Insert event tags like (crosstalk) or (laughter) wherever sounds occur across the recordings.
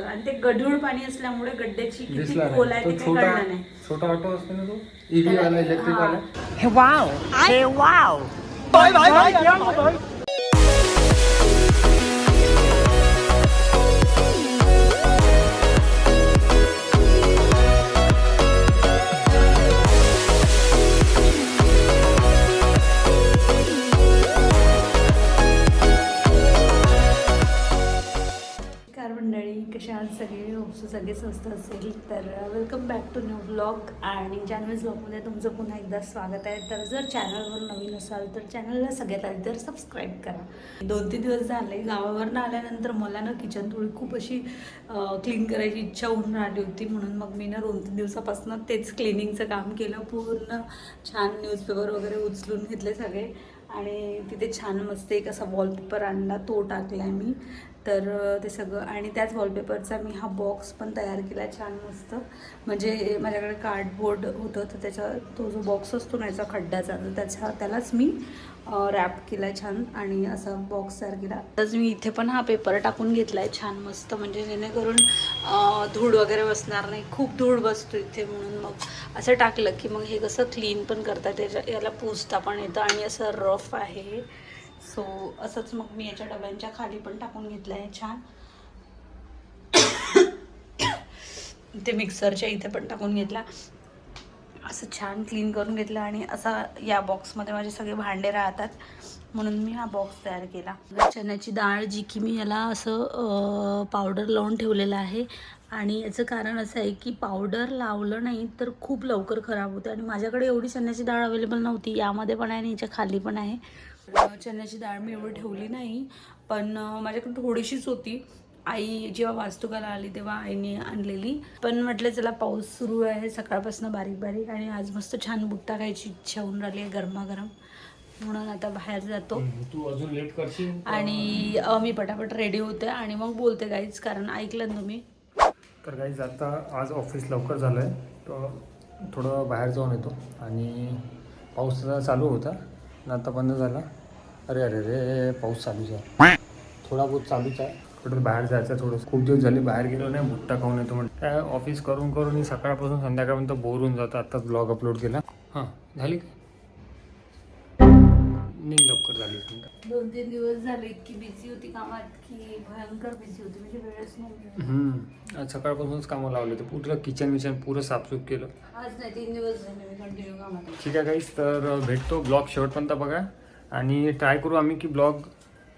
आणि ते गढूळ पाणी असल्यामुळे गड्ड्याची किती दिसला खोल आहे नाही ते तो काही छोटा कळलं नाही. छोटा ऑटो असतो ना तो? ईव्ही वाला इलेक्ट्रिक वाला. कार मंडळी कशा आहात सगळे? होपसो सगळे स्वस्त असेल. तर welcome back to new blog आणि चॅनल ब्लॉगमध्ये तुमचं पुन्हा एकदा स्वागत आहे. तर जर चॅनलवर नवीन असाल तर चॅनलला सगळ्यात आधी तर सबस्क्राईब करा. दोन तीन दिवस झाले गावावरनं आल्यानंतर मला ना किचन थोडी खूप अशी क्लीन करायची इच्छा होऊन राहिली होती. म्हणून मग मी ना दोन तीन दिवसापासून तेच क्लिनिंगचं काम केलं. पूर्ण छान न्यूजपेपर वगैरे उचलून घेतले सगळे. आणि तिथे छान मस्त एक असा वॉलपेपर आणला तो टाकला आहे मी. तर ते सगळं आणि त्याच वॉलपेपरचा मी हा बॉक्स पण तयार केला छान मस्त. म्हणजे माझ्याकडे कार्डबोर्ड होतं तर त्याचा तो जो बॉक्स असतो ना याचा खड्ड्याचा तर त्याच्या त्यालाच मी रॅप केला छान आणि असा बॉक्स तयार केला. तसं मी इथे पण हा पेपर टाकून घेतला आहे छान मस्त. म्हणजे जेणेकरून धूळ वगैरे बसणार नाही. खूप धूळ बसतो इथे म्हणून मग असं टाकलं की मग हे कसं क्लीन पण करतात. त्याच्या याला पुसता पण येतं आणि असं रफ आहे. सो असंच मग मी याच्या डब्यांच्या खाली पण टाकून घेतलं आहे छान. (coughs) ते मिक्सरच्या इथे पण टाकून घेतला. असं छान क्लीन करून घेतलं आणि असा या बॉक्समध्ये माझे सगळे भांडे राहतात. म्हणून मी हा बॉक्स तयार केला. चण्याची डाळ जी की मी याला असं पावडर लावून ठेवलेलं आहे. आणि याचं कारण असं आहे की पावडर लावलं नाही तर खूप लवकर खराब होते. आणि माझ्याकडे एवढी चण्याची डाळ अवेलेबल नव्हती. यामध्ये पण आहे आणि याच्या खाली पण आहे. चण्याची डाळ मी एवढी ठेवली नाही. पण माझ्याकडे थोडीशीच होती. आई जेव्हा वास्तुकाला आली तेव्हा आईने आणलेली. पण म्हटलं चला पाऊस सुरू आहे सकाळपासून बारीक बारीक आणि आज मस्त छान बुट टाकायची इच्छा होऊन राहिली आहे गरमागरम. म्हणून आता बाहेर जातो. तू अजून लेट करशील? आणि मी पटापट रेडी होते आणि मग बोलते काहीच कारण ऐकलं ना तुम्ही. तर काही आता आज ऑफिस लवकर झालं आहे तर थोडं बाहेर जाऊन येतो. आणि पाऊस चालू होता आता बंद झाला. अरे अरे रे पाऊस चालूच आहे. थोडा बहुत चालूच आहे. कुठं बाहेर जायचं थोडं खूप दिवस झाले बाहेर गेलो नाही भुट्टा खाऊन येतो म्हणजे काय ऑफिस करून करून मी सकाळपासून संध्याकाळपर्यंत बोर होऊन जातो. आत्ताच ब्लॉग अपलोड केला. हां झाली का? निघ लवकर झाली दोन तीन दिवस झाले इतकी बिझी होती कामात की भयंकर बिझी होती. म्हणजे वेळच नाही. आज सकाळपासूनच कामं लावले होते. पूर्ण किचन विचन पुरं साफसूफ केलं. आज नाही तीन दिवस झाले मी कंटिन्यू कामात. ठीक आहे काहीच तर भेटतो ब्लॉग शेवटपर्यंत बघा. आणि ट्राय करू आम्ही की ब्लॉग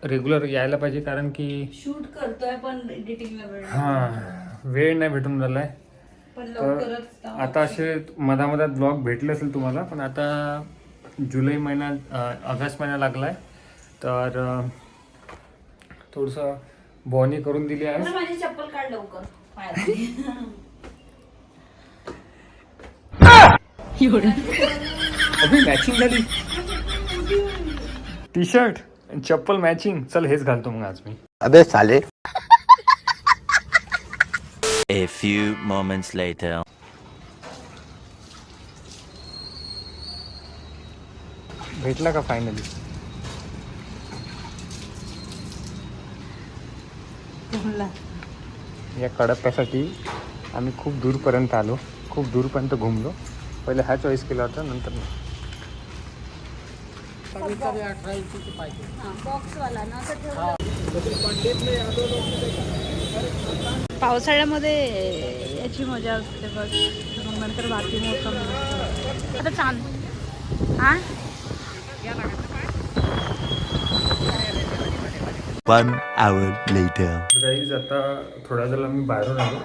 रेग्युलर यायला पाहिजे कारण की शूट करतोय पण एडिटिंगला वेळ नाही. हां वेळ नाही भेटून राहिला आहे पण तर लवकरच आता असे मधामधात ब्लॉग भेटले असेल तुम्हाला पण आता जुलै महिना अं, ऑगस्ट महिना लागला आहे तर अं, थोडंसं बॉनी करून दिली आहे मला माझी चप्पल काढ लवकर पायातली. मॅचिंग (laughs) झाली. टी शर्ट चप्पल मॅचिंग चल हेच घालतो मग आज मी. अबे साले. A few moments later. भेटला का फायनली. या कडप्प्यासाठी आम्ही खूप दूरपर्यंत आलो. खूप दूरपर्यंत घुमलो. पहिले हा चॉईस केला होता नंतर नाही. हा, बॉक्सवाला ना असं ठेवलं. पावसाळ्यामध्ये याची मजा असते बस मग नंतर बाकी मोसम. आता छान हा? One hour later. गाईज आता थोड्या वेळेला मी बाहेरून आलो.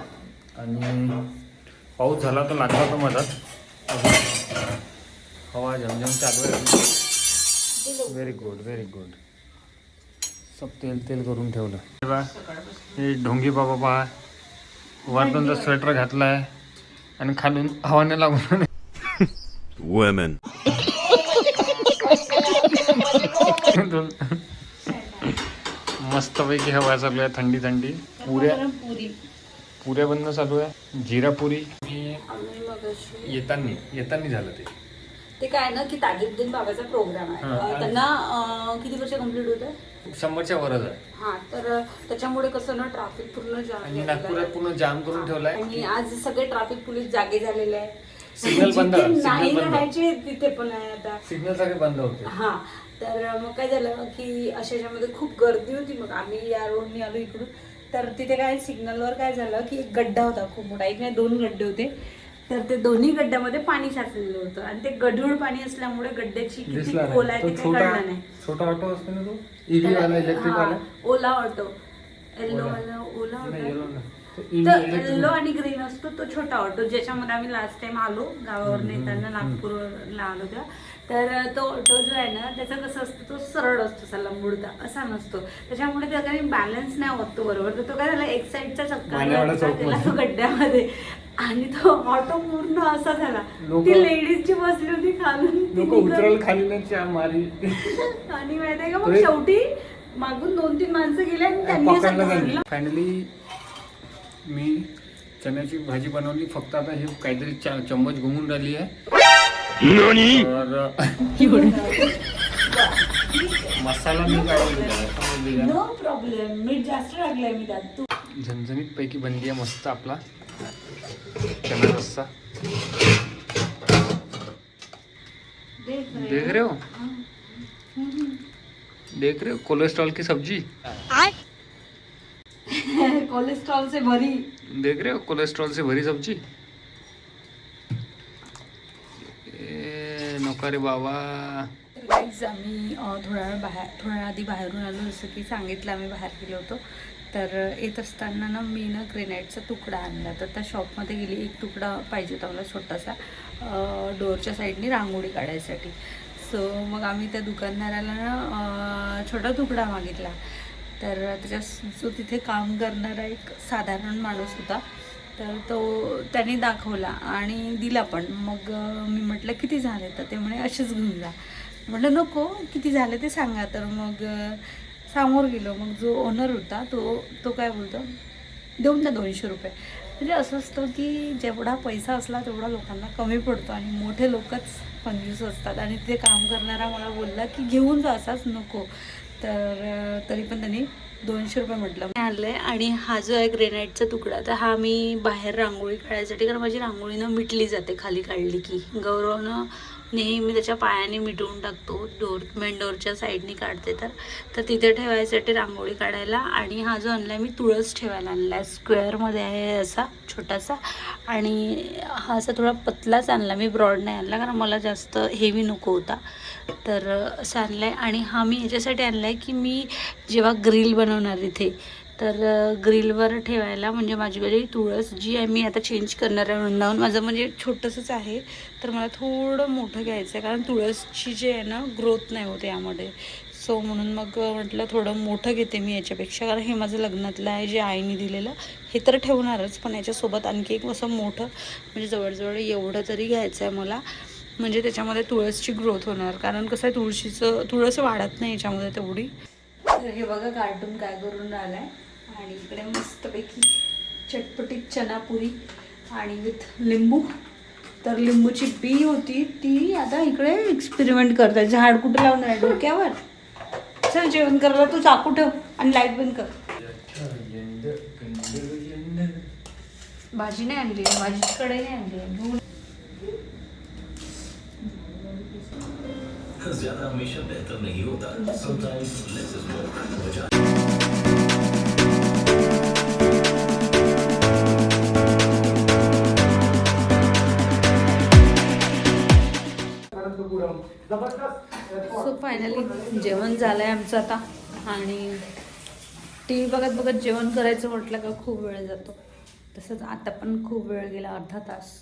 आणि पाऊस झाला तर लागला तर मधात. हवा झमझम चालू आहे. व्हेरी गुड व्हेरी गुड सब तेल तेल करून ठेवलं. हे बा हे ढोंगी बाबा बा वरतून स्वेटर घातलाय आणि खालून हवा नाही लागून Women. मस्तपैकी हवा चालू आहे थंडी थंडी. पुऱ्या पुऱ्या बंद चालू आहे. जिरा पुरी. मी आम्ही मग अशी येतानी येतानी झालं ते. ते काय ना की ताजुद्दीन बाबाचा प्रोग्राम आहे. अं, त्यांना अं, किती वर्ष कंप्लीट होत? शंभरच्या वरच आहे. हा तर त्याच्यामुळे कसं ना ट्रॅफिक पूर्ण जाम आणि झालेलं नागपुरात आहे. पूर्ण जाम करून ठेवलाय. आणि आज सगळे ट्रॅफिक पोलीस जागे झालेले आहे Signal बंद, जिथे signal नाही बंद. राहायचे तिथे पण आहे आता. सिग्नल सगळे बंद होते. हा तर मग काय झालं की अशा खूप गर्दी होती. मग आम्ही या रोडने आलो इकडून. तर तिथे काय सिग्नलवर काय झालं की एक गड्डा होता खूप मोठा. एक नाही दोन गड्डे होते. तर ते दोन्ही गड्ड्यामध्ये पाणी साचलेलं होतं. आणि ते गढूळ पाणी असल्यामुळे गड्ड्याची किती दिसला खोल आहे नाही ते छोटा कळलं नाही. छोटा ऑटो असतो ना तो? ईव्ही वाला इलेक्ट्रिक वाला? हा, ओला ऑटो. येल्लो. वाला ओला नाही, ऑटो yellow. तो तर electric येल्लो आणि ग्रीन असतो तो छोटा ऑटो. ज्याच्यामध्ये आम्ही लास्ट टाइम आलो गावावर येताना नागपूरला आलो त्या तर तो ऑटो जो आहे ना त्याचा कसं असतो तो सरळ असतो सला मुडदा असा नसतो. त्याच्यामुळे त्या काही बॅलन्स नाही होत तो बरोबर. तर तो काय झाला एक साईडचा चक्कर मानेवाडा लागला चौक त्याला तो गड्ड्यामध्ये. आणि तो ऑटो पूर्ण असा झाला. लोकं- ती लेडीज जी बसली होती खालून. खाली आणि माहितीये का मग शेवटी मागून दोन तीन माणसं गेले आणि त्यांनी फायनली मी चण्याची भाजी बनवली. फक्त आता हे काहीतरी चम्मच घुमून राहिली आहे. तर मसाला मी काय? नो प्रॉब्लेम मीठ जास्त टाकलंय मी त्यात. तू झणझणीत पैकी बनली आहे मस्त आपला. चना रस्सा देख रहे हो देख रहे हो कोलेस्ट्रॉल की सब्जी कोलेस्ट्रॉल से भरी देख रहे हो कोलेस्ट्रॉल से भरी सब्जी ए, नको रे बाबा आम्ही थोडा वेळ बाहेर थोड्या वेळ आधी बाहेरून आलो जसं की सांगितलं आम्ही बाहेर गेलो होतो तर येत असताना ना मी ना ग्रेनाईटचा तुकडा आणला. तर त्या शॉपमध्ये गेली एक तुकडा पाहिजे होता मला छोटासा डोअरच्या साईडने रांगोळी काढायसाठी. सो मग आम्ही त्या दुकानदाराला ना छोटा तुकडा मागितला. तर त्याच्या जो तिथे काम करणारा एक साधारण माणूस होता तर तो त्याने दाखवला आणि दिला पण. मग मी म्हटलं किती झाले? तर ते म्हणे असेच घेऊन जा. म्हटलं नको किती झाले ते सांगा. तर मग समोर गेलो. मग जो ओनर होता तो तो काय बोलतो? देऊन द्या दोनशे रुपये. म्हणजे असं असतं की जेवढा पैसा असला तेवढा लोकांना कमी पडतो आणि मोठे लोकच कंजूस असतात. आणि तिथे काम करणारा मला बोलला की घेऊन जा असाच नको. तर तरी पण त्यांनी दोनशे रुपये म्हटलं. मी आहे आणि हा जो आहे ग्रेनाईटचा तुकडा तर हा मी बाहेर रांगोळी काढायसाठी कारण माझी रांगोळीनं मिटली जाते खाली काढली की. गौरवनं नेहमी त्याच्या पायाने मिटवून टाकतो. डोर मेन डोरच्या साईडनी काढते तर. तर तिथे ठेवायसाठी रांगोळी काढायला आणि हा जो आणला मी तुळस ठेवायला आणला आहे स्क्वेअरमध्ये आहे असा छोटासा. आणि हा असा थोडा पतलाच आणला. मी ब्रॉड नाही आणला कारण मला जास्त हेवी नको होता. तर असं आणला आहे आणि हा मी याच्यासाठी आणला आहे की मी जेव्हा ग्रिल बनवणार इथे तर ग्रिलवर ठेवायला म्हणजे माझी तुळस जी आहे मी आता चेंज करणार आहे वृंदावन माझं म्हणजे छोटंसंच आहे तर मला थोडं मोठं घ्यायचं आहे कारण तुळसची जी आहे ना ग्रोथ नाही होते यामध्ये. सो म्हणून मग म्हटलं थोडं मोठं घेते मी याच्यापेक्षा कारण हे माझं लग्नातलं आहे जे आईने दिलेलं हे तर ठेवणारच पण याच्यासोबत आणखी एक असं मोठं म्हणजे जवळजवळ एवढं तरी घ्यायचं आहे मला. म्हणजे त्याच्यामध्ये तुळसची ग्रोथ होणार कारण कसं आहे तुळशीचं तुळस वाढत नाही याच्यामध्ये तेवढी. तर हे बघा कार्टून काय करून राहिलाय. आणि इकडे मस्तपैकी चटपटीत चनापुरी आणि विथ लिंबू. तर लिंबूची बी होती ती आता इकडे एक्सपेरिमेंट करताय. झाड कुठे लावणार आहे डोक्यावर? चल जेवण करायला तू चाकू ठेव आणि लाइट बंद कर. भाजी नाही आणली भाजीची कढई नाही आणली. ज्यादा हमेशा बेहतर नहीं होता। Sometimes less is more so finally जेवण झालं आहे आमचं आता. आणि टी व्ही बघत बघत जेवण करायचं म्हटलं का खूप वेळ जातो. तसंच आता पण खूप वेळ गेला अर्धा तास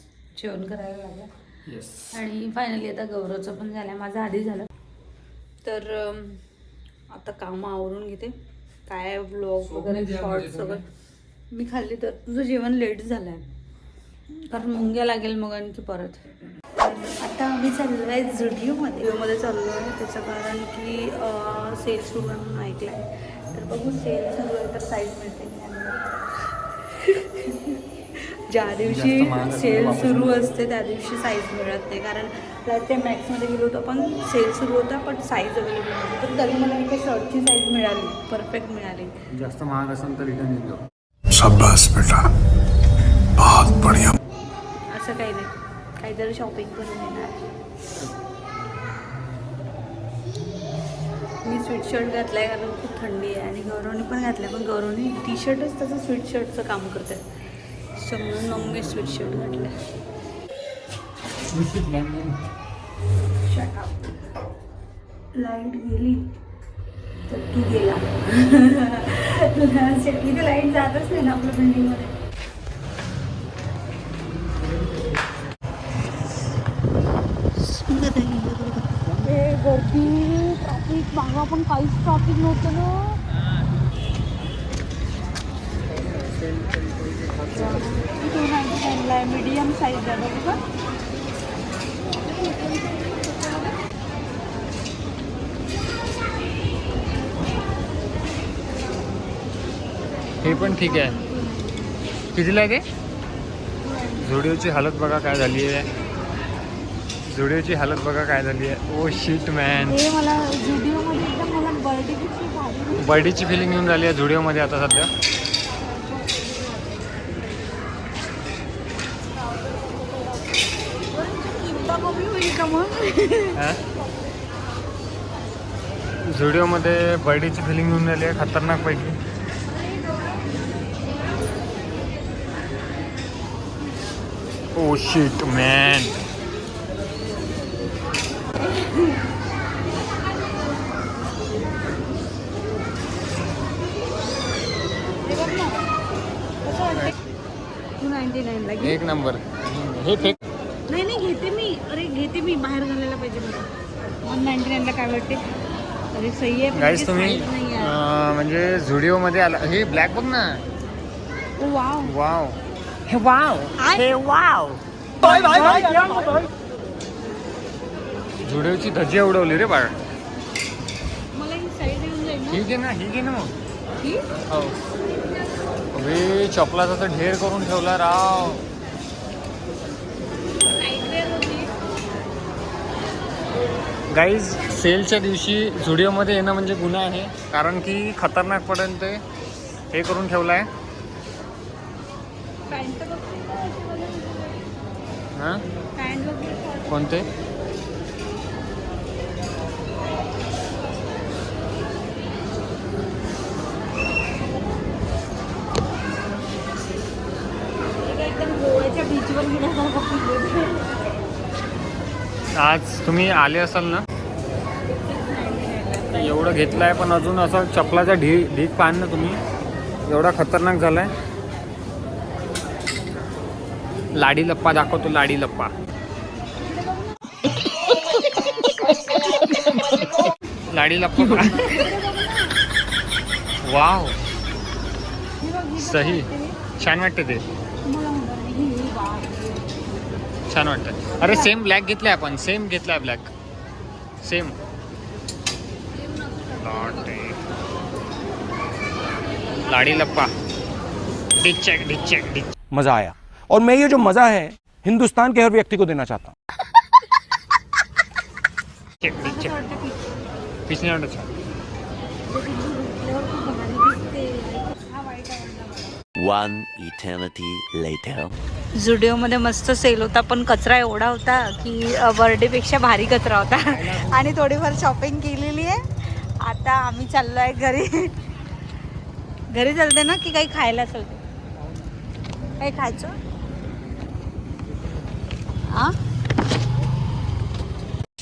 जेवण करायला लागला. येस आणि फायनली आता गौरवचं पण झालं माझं आधी झालं. तर आता कामं आवरून घेते. काय ब्लॉग वगैरे शॉर्ट्स वगैरे. मी खाल्ली तर तुझं जेवण लेट झालं आहे कारण मुंग्या लागेल मग आणखी परत. आता आम्ही चाललो आहे झुडिओमध्ये झुडिओमध्ये चाललो आहे. त्याचं कारण की सेल सुरू म्हणून ऐकलं आहे तर बघू (laughs) सेल सुरू आहे तर साईज मिळते. ज्या दिवशी सेल सुरू असते त्या दिवशी साईज मिळत नाही. कारण लास्ट टाइम मॅक्समध्ये गेलो होतो पण सेल सुरू होता पण साईज अवेलेबल नव्हती. तर तरी मला एका शर्टची साईज मिळाली. परफेक्ट मिळाली. जास्त महाग असेल तर रिटर्न येतो. शाबाश बेटा. बहुत बढ़िया. असं काही नाही. काहीतरी शॉपिंग करून येणार. मी स्वेटशर्ट घातलाय कारण खूप थंडी आहे आणि गौरवनी पण घातलाय पण गौरवनी टी शर्टच त्याचं स्वेटशर्टचं काम करते सो म्हणून मग मी स्वेटशर्ट घातलाय लाइट गेली तर तू गेला. (laughs) इथे लाइट जातच नाही ना आपल्या बिल्डिंगमध्ये ट्रॅफिक मागं पण काहीच ट्रॅफिक नव्हतं ना. टू नाईन्टी नाईनला आहे. मीडियम साईज आहे बघू का हे पण ठीक आहे. कितीला आहे ते? झुडिओची हालत बघा काय झाली आहे. झुडिओची हालत बघा काय झाली आहे. ओ शीट मॅन बर्डीची फिलिंग येऊन राहिली आहे झुडिओमध्ये आता सध्या? झुडिओमध्ये बर्डीची फिलिंग येऊन राहिली आहे खतरनाक पैकी oh shit man two ninety नाईनला घे. एक नंबर. हे फेक. नाही नाही घेते मी. अरे घेते मी. बाहेर घालायला पाहिजे मला. वन नाईन्टी नाईनला काय वाटते? अरे सही आहे पण त्याची तुम्ही size नाही आहे. अं, म्हणजे झुडिओमध्ये आला. हे ब्लॅक बघ ना. Oh wow. वाव. हे वाव. हे वाव. झुडिओची धजी उडवली रे बाळ. मला ही साईज येऊन जाईल ना. ही घे ना ही घे ना मग. ही? हो. अरे चपलाचा तर ढेर करून ठेवला राव. गाईज सेलच्या दिवशी झुडिओमध्ये येणं म्हणजे गुन्हा आहे कारण की खतरनाकपर्यंत हे करून ठेवलं आहे हां? कोणते? आज तुम्ही आले असाल ना? एवढं घेतलं आहे पण अजून असं चपलाचा ढी ढीक पाहान ना तुम्ही. एवढा खतरनाक झाला आहे लाडी लप्पा दाखवतो लाडी लप्पा. लाडी लप्पा वाव. सही. छान वाटतं ते. छान वाटतं. अरे सेम ब्लॅक घेतलाय आपण. सेम घेतलाय ब्लॅक सेम लाडी लप्पा डिचॅक डिचॅक डिचॅक मज़ा आया. और मैं ये जो मज़ा है हिंदुस्तान के हर व्यक्ति को देना चाहता हूँ। डिचॅक वाटतं वन इटर्निटी लेटर later. झुडिओमध्ये मस्त सेल होता पण कचरा एवढा होता की बर्डेपेक्षा भारी कचरा होता. आणि थोडीफार शॉपिंग केलेली आहे. आता आम्ही चाललो आहे घरी. घरी चालते ना की काही खायला चालते काही खायचं? हां